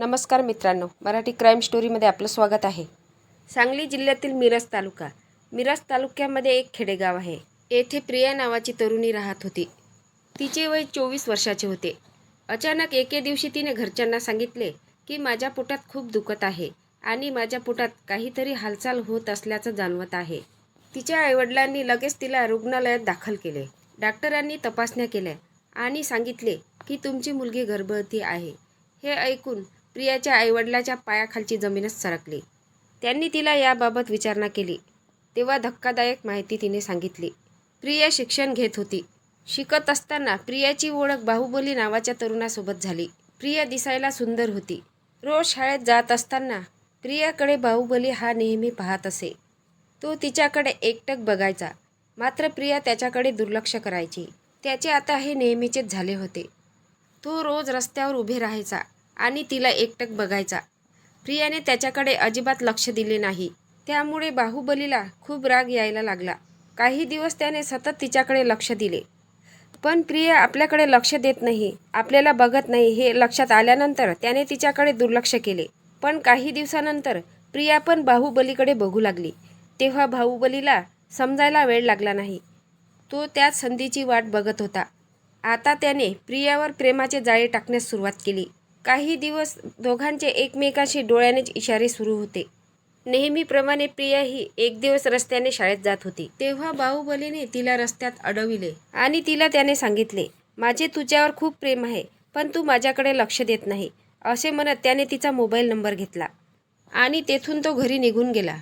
नमस्कार मित्रांनो मराठी क्राईम स्टोरीमध्ये आपलं स्वागत आहे. सांगली जिल्ह्यातील मिरज तालुका. मिरज तालुक्यामध्ये एक खेडेगाव आहे. येथे प्रिया नावाची तरुणी राहत होती. तिचे वय चोवीस वर्षाचे होते. अचानक एके दिवशी तिने घरच्यांना सांगितले की माझ्या पोटात खूप दुखत आहे आणि माझ्या पोटात काहीतरी हालचाल होत असल्याचं जाणवत आहे. तिच्या आईवडिलांनी लगेच तिला रुग्णालयात दाखल केले. डॉक्टरांनी तपासण्या केल्या आणि सांगितले की तुमची मुलगी गर्भवती आहे. हे ऐकून प्रियाच्या आईवडिलाच्या पायाखालची जमीनच सरकली. त्यांनी तिला याबाबत विचारणा केली. तेव्हा धक्कादायक माहिती तिने सांगितली. प्रिया शिक्षण घेत होती. शिकत असताना प्रियाची ओळख बाहुबली नावाच्या तरुणासोबत झाली. प्रिया दिसायला सुंदर होती. रोज शाळेत जात असताना प्रियाकडे बाहुबली हा नेहमी पाहत असे. तो तिच्याकडे एकटक बघायचा. मात्र प्रिया त्याच्याकडे दुर्लक्ष करायची. त्याचे आता हे नेहमीचेच झाले होते. तो रोज रस्त्यावर उभे राहायचा. आणि तिला एकटक बघायचा. प्रियाने त्याच्याकडे अजिबात लक्ष दिले नाही. त्यामुळे बाहुबलीला खूप राग यायला लागला. काही दिवस त्याने सतत तिच्याकडे लक्ष दिले. पण प्रिया आपल्याकडे लक्ष देत नाही आपल्याला बघत नाही हे लक्षात आल्यानंतर त्याने तिच्याकडे दुर्लक्ष केले. पण काही दिवसानंतर प्रिया पण बाहुबलीकडे बघू लागली. तेव्हा बाहुबलीला समजायला वेळ लागला नाही. तो त्याच संधीची वाट बघत होता. आता त्याने प्रियावर प्रेमाचे जाळे टाकण्यास सुरुवात केली. काही दिवस दोघांचे एकमेकाशी डोळ्यानेच इशारे सुरू होते. नेहमीप्रमाणे प्रिया ही एक दिवस रस्त्याने शाळेत जात होती. तेव्हा बाहुबलीने तिला रस्त्यात अडविले आणि तिला त्याने सांगितले माझे तुझ्यावर खूप प्रेम आहे पण तू माझ्याकडे लक्ष देत नाही असे म्हणत त्याने तिचा मोबाईल नंबर घेतला आणि तेथून तो घरी निघून गेला.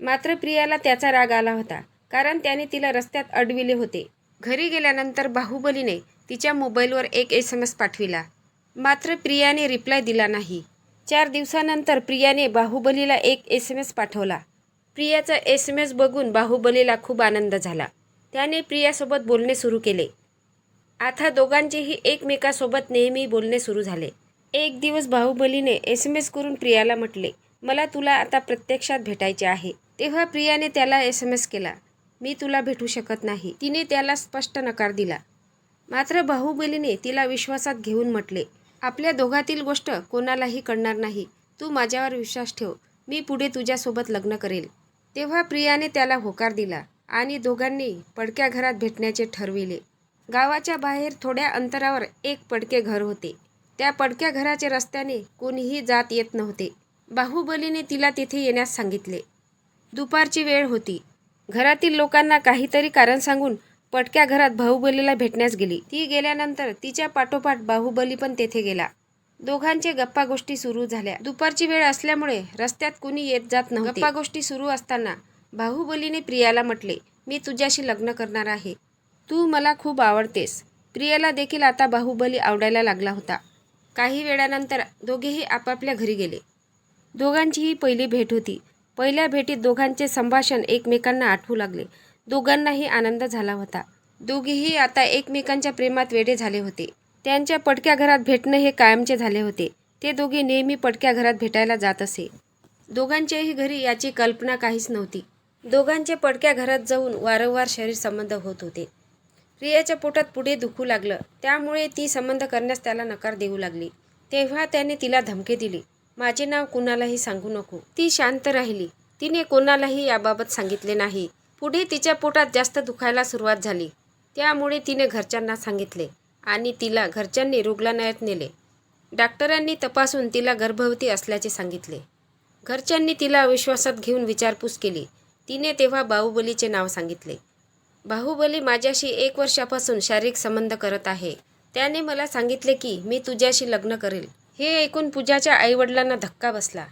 मात्र प्रियाला त्याचा राग आला होता कारण त्याने तिला रस्त्यात अडविले होते. घरी गेल्यानंतर बाहुबलीने तिच्या मोबाईलवर एक एस एम एस पाठविला. मात्र प्रियाने रिप्लाय दिला नाही. चार दिवसानंतर प्रियाने बाहुबलीला एक एस एम एस पाठवला. प्रियाचा एस एम एस बघून बाहुबलीला खूप आनंद झाला. त्याने प्रियासोबत बोलणे सुरू केले. आता दोघांचेही एकमेकासोबत नेहमी बोलणे सुरू झाले. एक दिवस बाहुबलीने एस एम एस करून प्रियाला म्हटले मला तुला आता प्रत्यक्षात भेटायचे आहे. तेव्हा प्रियाने त्याला एस एम एस केला. मी तुला भेटू शकत नाही. तिने त्याला स्पष्ट नकार दिला. मात्र बाहुबलीने तिला विश्वासात घेऊन म्हटले आपल्या दोघातील गोष्ट कोणालाही कळणार नाही. तू माझ्यावर विश्वास ठेव. मी पुढे तुझ्यासोबत लग्न करेल. तेव्हा प्रियाने त्याला होकार दिला आणि दोघांनी पडक्या घरात भेटण्याचे ठरविले. गावाच्या बाहेर थोड्या अंतरावर एक पडके घर होते. त्या पडक्या घराच्या रस्त्याने कोणीही जात येत नव्हते. बाहुबलीने तिला तिथे येण्यास सांगितले. दुपारची वेळ होती. घरातील लोकांना काहीतरी कारण सांगून पटक्या घरात बाहुबलीला भेटण्यास गेली. ती गेल्यानंतर तिच्या पाठोपाठ बाहुबली पण तेथे गेला. दोघांचे गप्पा गोष्टी सुरू झाल्या. दुपारची वेळ असल्यामुळे रस्त्यात कुणी येत जात नव्हते. गप्पा गोष्टी सुरू असताना बाहुबलीने प्रियाला म्हटले मी तुझ्याशी लग्न करणार आहे. तू मला खूप आवडतेस. प्रियाला देखील आता बाहुबली आवडायला लागला होता. काही वेळानंतर दोघेही आपापल्या घरी गेले. दोघांची ही पहिली भेट होती. पहिल्या भेटीत दोघांचे संभाषण एकमेकांना आठवू लागले. दोघांनाही आनंद झाला होता. दोघेही आता एकमेकांच्या प्रेमात वेडे झाले होते. त्यांच्या पडक्या घरात भेटणं हे कायमचे झाले होते. ते दोघे नेहमी पडक्या घरात भेटायला जात असे. दोघांच्याही घरी याची कल्पना काहीच नव्हती. दोघांचे पडक्या घरात जाऊन वारंवार शरीर संबंध होत होते. प्रियाच्या पोटात पुढे दुखू लागलं. त्यामुळे ती संबंध करण्यास त्याला नकार देऊ लागली. तेव्हा त्याने तिला धमकी दिली. माझे नाव कुणालाही सांगू नको. ती शांत राहिली. तिने कोणालाही याबाबत सांगितले नाही. पुढे तिच्या पोटात जास्त दुखायला सुरुवात झाली. त्यामुळे तिने घरच्यांना सांगितले आणि तिला घरच्यांनी रुग्णालयात नेले. डॉक्टरांनी तपासून तिला गर्भवती असल्याचे सांगितले. घरच्यांनी तिला विश्वासात घेऊन विचारपूस केली. तिने तेव्हा बाहुबलीचे नाव सांगितले. बाहुबली माझ्याशी एक वर्षापासून शारीरिक संबंध करत आहे. त्याने मला सांगितले की मी तुझ्याशी लग्न करेल. हे ऐकून पूजाच्या आईवडिलांना धक्का बसला.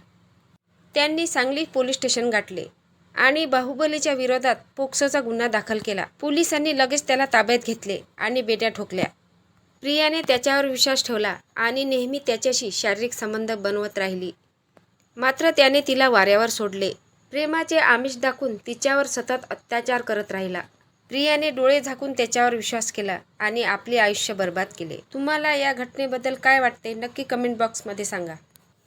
त्यांनी सांगली पोलीस स्टेशन गाठले. आणि बाहुबलीच्या विरोधात पोक्सोचा गुन्हा दाखल केला. पोलिसांनी लगेच त्याला ताब्यात घेतले आणि बेट्या ठोकल्या. प्रियाने त्याच्यावर विश्वास ठेवला आणि नेहमी त्याच्याशी शारीरिक संबंध बनवत राहिली. मात्र त्याने तिला वाऱ्यावर सोडले. प्रेमाचे आमिष दाखवून तिच्यावर सतत अत्याचार करत राहिला. प्रियाने डोळे झाकून त्याच्यावर विश्वास केला आणि आपले आयुष्य बर्बाद केले. तुम्हाला या घटनेबद्दल काय वाटते? नक्की कमेंट बॉक्समध्ये सांगा.